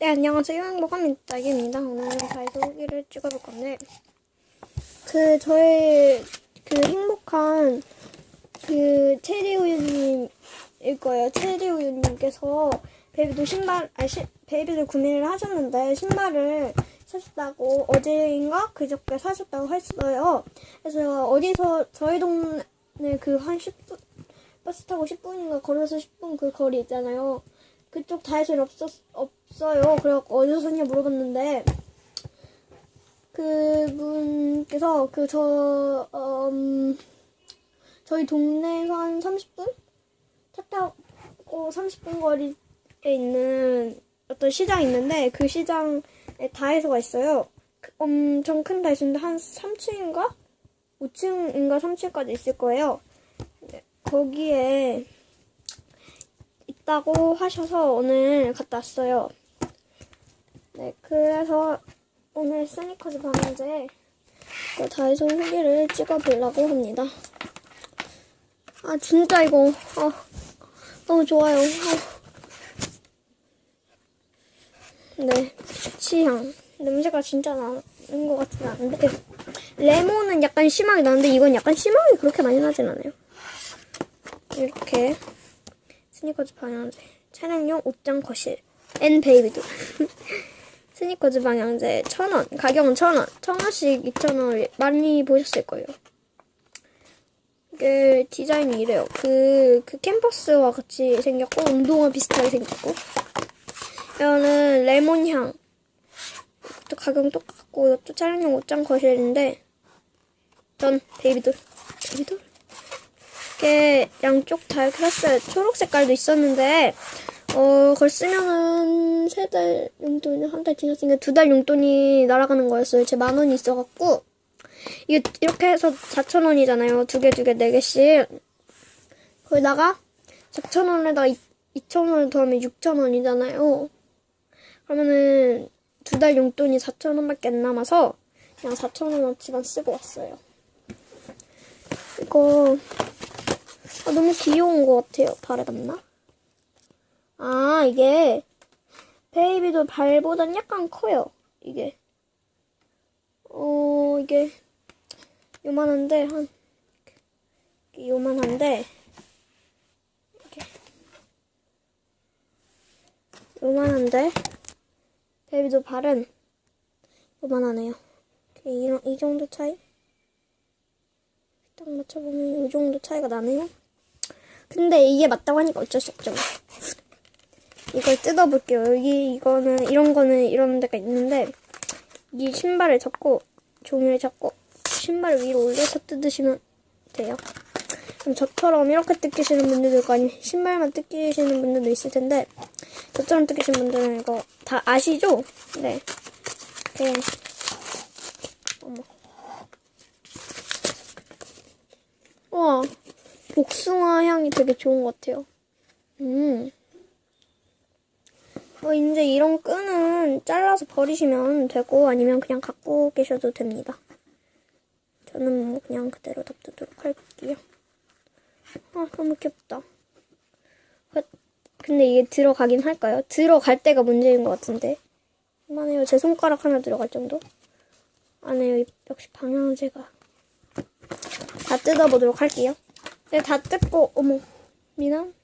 네, 안녕하세요. 행복한 민딱입니다. 오늘은 다이소 후기를 찍어볼 건데, 그, 저의, 그, 행복한, 그, 체리우유님일 거예요. 체리우유님께서, 베이비도 신발, 아, 시, 베이비도 구매를 하셨는데, 신발을 사셨다고, 어제인가? 그저께 사셨다고 했어요. 그래서, 어디서, 저희 동네 그, 한 10분, 버스 타고 10분인가 걸어서 10분 그 거리 있잖아요. 그쪽 다이소에 없었, 없어요. 그래갖고 어디서 샀냐 물어봤는데, 그분께서 그 저, 음, 저희 동네에서 한 30분? 차 타고 30분 거리에 있는 어떤 시장이 있는데, 그 시장에 다이소가 있어요. 그 엄청 큰 다이소인데 한 3층인가? 5층인가 3층까지 있을 거예요. 네, 거기에 있다고 하셔서 오늘 갔다 왔어요. 네, 그래서 오늘 스니커즈 방향제 그 다이소 후기를 찍어보려고 합니다. 아, 진짜 이거, 아, 너무 좋아요. 아. 네, 피치향. 냄새가 진짜 나는 것 같진 않은데. 레몬은 약간 심하게 나는데 이건 약간 심하게 그렇게 많이 나진 않아요. 이렇게 스니커즈 방향제 차량용 옷장 거실 앤 베이비도. 스니커즈 방향제 천원 가격은 천원. 천원씩 이천원 많이 보셨을 거예요. 이게 디자인이 이래요. 그, 그 캠퍼스와 같이 생겼고 운동화 비슷하게 생겼고. 이거는 레몬향. 또 가격은 똑같고 이것도 차량용 옷장 거실인데 전 베이비돌. 베이비돌 이렇게 양쪽 다 이렇게 샀어요. 초록 색깔도 있었는데 어 그걸 쓰면은 세 달 용돈이 한 달 지났으니까 두 달 용돈이 날아가는 거였어요. 제 만 원이 있어갖고 이게 이렇게 해서 4천 원이잖아요. 두 개 두 개 네 개씩 거기다가 4천 원에다가 2천 원을 더하면 6천 원이잖아요. 그러면은 두 달 용돈이 4천 원밖에 안 남아서 그냥 4천 원어치만 쓰고 왔어요. 이거 아, 너무 귀여운 것 같아요. 발에 닿나? 아, 이게, 베이비도 발보단 약간 커요. 이게. 어, 이게, 요만한데, 한, 이렇게 요만한데, 이렇게. 요만한데, 베이비도 발은 요만하네요. 이런, 이 정도 차이? 딱 맞춰보면 이 정도 차이가 나네요. 근데 이게 맞다고 하니까 어쩔 수 없죠. 이걸 뜯어볼게요. 여기 이거는 이런 거는 이런 데가 있는데 이 신발을 잡고 종이를 잡고 신발을 위로 올려서 뜯으시면 돼요. 그럼 저처럼 이렇게 뜯기시는 분들도 있고 아니 신발만 뜯기시는 분들도 있을 텐데 저처럼 뜯기시는 분들은 이거 다 아시죠? 네. 이렇게 어머. 우와. 복숭아 향이 되게 좋은 것 같아요. 음. 뭐 이제 이런 끈은 잘라서 버리시면 되고 아니면 그냥 갖고 계셔도 됩니다. 저는 뭐 그냥 그대로 덮도록 할게요. 아 너무 귀엽다. 근데 이게 들어가긴 할까요? 들어갈 때가 문제인 것 같은데. 이만해요. 제 손가락 하나 들어갈 정도? 안 해요. 역시 방향제가. 다 뜯어보도록 할게요. 네, 다 뜯고, 어머, 미안?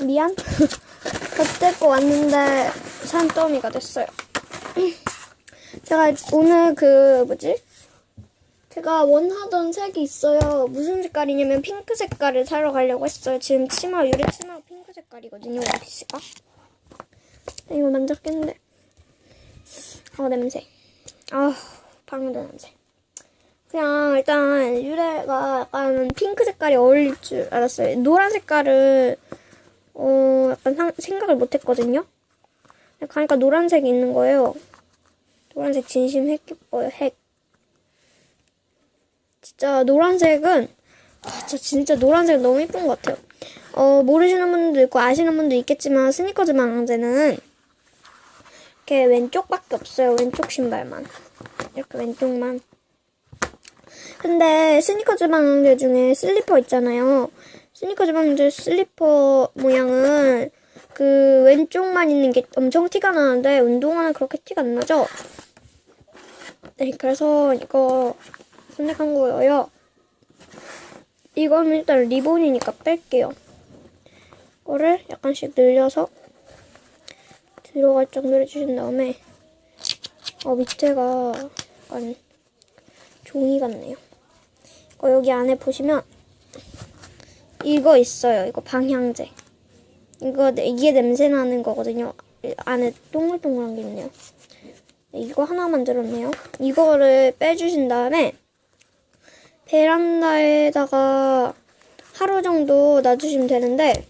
미안? 다 뜯고 왔는데, 산더미가 됐어요. 제가 오늘 그, 뭐지? 제가 원하던 색이 있어요. 무슨 색깔이냐면 핑크 색깔을 사러 가려고 했어요. 지금 치마, 유리 치마가 핑크 색깔이거든요, 원피스가. 이거 만졌겠는데. 아, 냄새. 아, 방금 냄새. 그냥 일단 유래가 약간 핑크 색깔이 어울릴 줄 알았어요. 노란 색깔을 어 약간 상, 생각을 못했거든요. 가니까 노란색이 있는 거예요. 노란색 진심 핵 예뻐요. 핵. 진짜 노란색은 아, 저 진짜 노란색 너무 예쁜 것 같아요. 어 모르시는 분도 있고 아시는 분도 있겠지만 스니커즈 망원제는 이렇게 왼쪽밖에 없어요. 왼쪽 신발만 이렇게 왼쪽만. 근데 스니커즈 방향제 중에 슬리퍼 있잖아요. 스니커즈 방향제 슬리퍼 모양은 그 왼쪽만 있는 게 엄청 티가 나는데 운동화는 그렇게 티가 안 나죠? 네, 그래서 이거 선택한 거예요. 이거는 일단 리본이니까 뺄게요. 이거를 약간씩 늘려서 들어갈 정도로 해주신 다음에 어 밑에가 약간 종이 같네요. 이거 여기 안에 보시면 이거 있어요. 이거 방향제. 이거 네- 이게 냄새 나는 거거든요. 이 안에 동글동글한 게 있네요. 네, 이거 하나 만들었네요. 이거를 빼주신 다음에 베란다에다가 하루 정도 놔주시면 되는데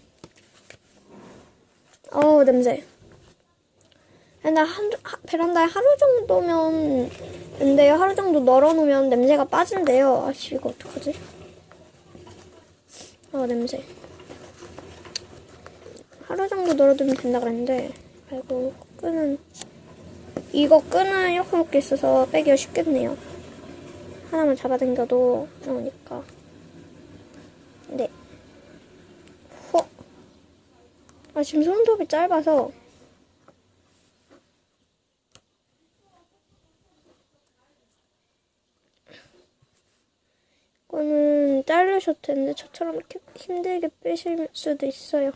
어우 냄새. 근데 한, 하- 베란다에 하루 정도면 근데요 하루 정도 널어놓으면 냄새가 빠진대요. 아씨 이거 어떡하지? 아 냄새. 하루 정도 널어두면 된다 그랬는데 아이고 끈은 이거 끈은 이렇게 묶여 있어서 빼기가 쉽겠네요. 하나만 잡아당겨도 나오니까. 네. 호. 아 지금 손톱이 짧아서 이거는 자르셔도 되는데 저처럼 이렇게 힘들게 빼실 수도 있어요.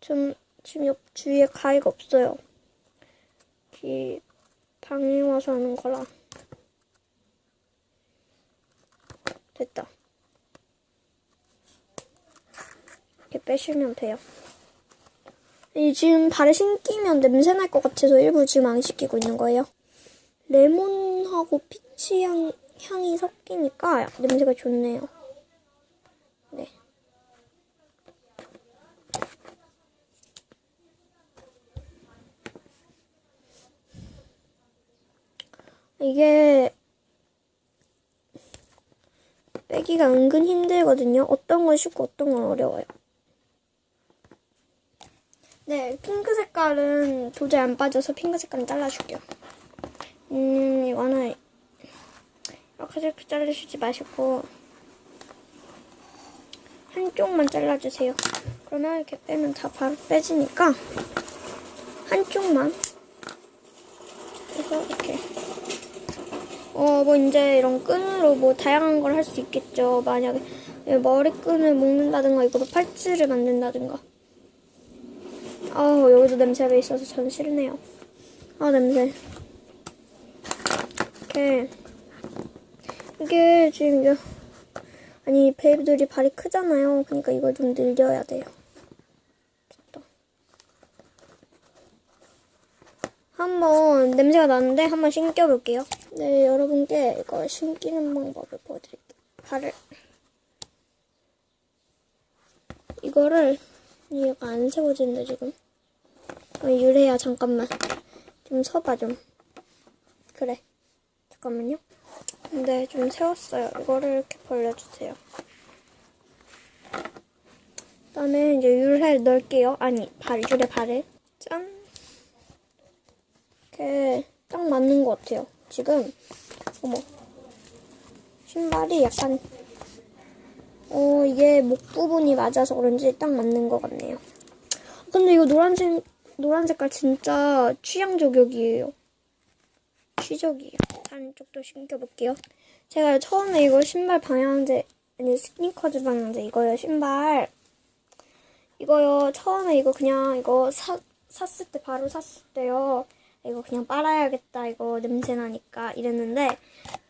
좀 지금 옆 주위에 가위가 없어요. 이 방에 와서 하는 거라. 됐다. 이렇게 빼시면 돼요. 이 지금 발에 신기면 냄새 날 것 같아서 일부러 지금 안 시키고 있는 거예요. 레몬하고 피치 향, 향이 섞이니까 냄새가 좋네요. 네. 이게 빼기가 은근 힘들거든요. 어떤 건 쉽고 어떤 건 어려워요. 네, 핑크 색깔은 도저히 안 빠져서 핑크 색깔은 잘라줄게요. 음, 이렇게 자르시지 마시고 한쪽만 잘라주세요. 그러면 이렇게 빼면 다 바로 빼지니까 한쪽만 해서 이렇게 어, 뭐, 이제 이런 끈으로 뭐 다양한 걸 할 수 있겠죠. 만약에 머리끈을 묶는다든가, 이거로 팔찌를 만든다든가. 아우, 여기도 냄새가 있어서 전 싫네요. 아, 냄새. 이렇게. 이게 지금, 이게, 아니, 베이비들이 발이 크잖아요. 그러니까 이걸 좀 늘려야 돼요. 한번 냄새가 나는데 한번 신겨볼게요. 네, 여러분께 이거 신기는 방법을 보여드릴게요. 발을 이거를 얘가 안 세워지는데 지금 어, 유래야 잠깐만 좀 서봐 좀 그래 잠깐만요. 근데 좀 세웠어요. 이거를 이렇게 벌려주세요. 그다음에 이제 유래 넣을게요. 아니 발 유래 발을 짠. 이렇게 딱 맞는 것 같아요. 지금 어머 신발이 약간 어 이게 목 부분이 맞아서 그런지 딱 맞는 것 같네요. 근데 이거 노란색 노란 색깔 진짜 취향 저격이에요. 취적이에요. 다른 쪽도 신겨볼게요. 제가 처음에 이거 신발 방향제 아니 스니커즈 방향제 이거요 신발 이거요 처음에 이거 그냥 이거 사 샀을 때 바로 샀을 때요. 이거 그냥 빨아야겠다. 이거 냄새 나니까 이랬는데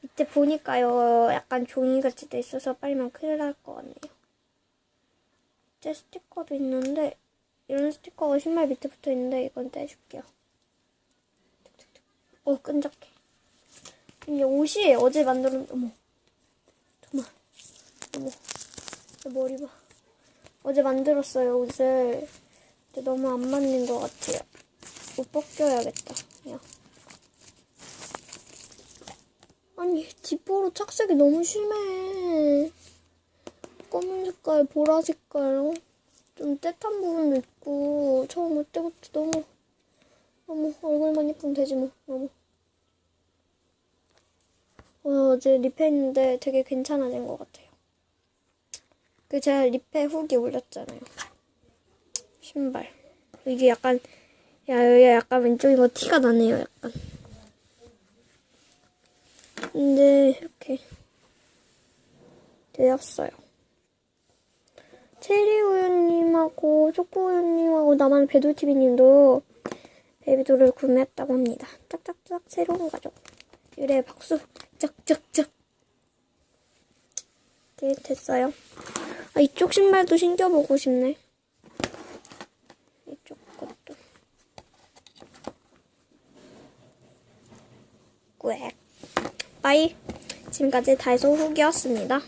밑에 보니까요. 약간 종이같이 돼 있어서 빨면 큰일 날 것 같네요. 밑에 스티커도 있는데 이런 스티커가 신발 밑에 붙어 있는데 이건 떼줄게요. 어 끈적해. 이게 옷이 어제 만들었 어머 정말 어머 내 머리 봐. 어제 만들었어요 옷을. 근데 너무 안 맞는 것 같아요. 옷 벗겨야겠다. 그냥. 아니 지퍼로 착색이 너무 심해. 검은 색깔, 보라 색깔, 어? 좀 떼탄 부분도 있고 처음 올 때부터 너무 너무 얼굴만 예쁘면 되지 뭐 너무. 어, 어제 립했는데 되게 괜찮아진 것 같아요. 그 제가 립에 후기 올렸잖아요. 신발. 이게 약간 야 여기 약간 왼쪽이 뭐 티가 나네요 약간 근데 이렇게 되었어요 체리 우유님하고 초코 우유님하고 나만 배돌TV님도 베이비돌을 구매했다고 합니다 짝짝짝 새로운 가족 유래 박수 짝짝짝 이렇게 됐어요. 아 이쪽 신발도 신겨보고 싶네. 이쪽 것도. 꽥 빠이. 지금까지 다이소 후기였습니다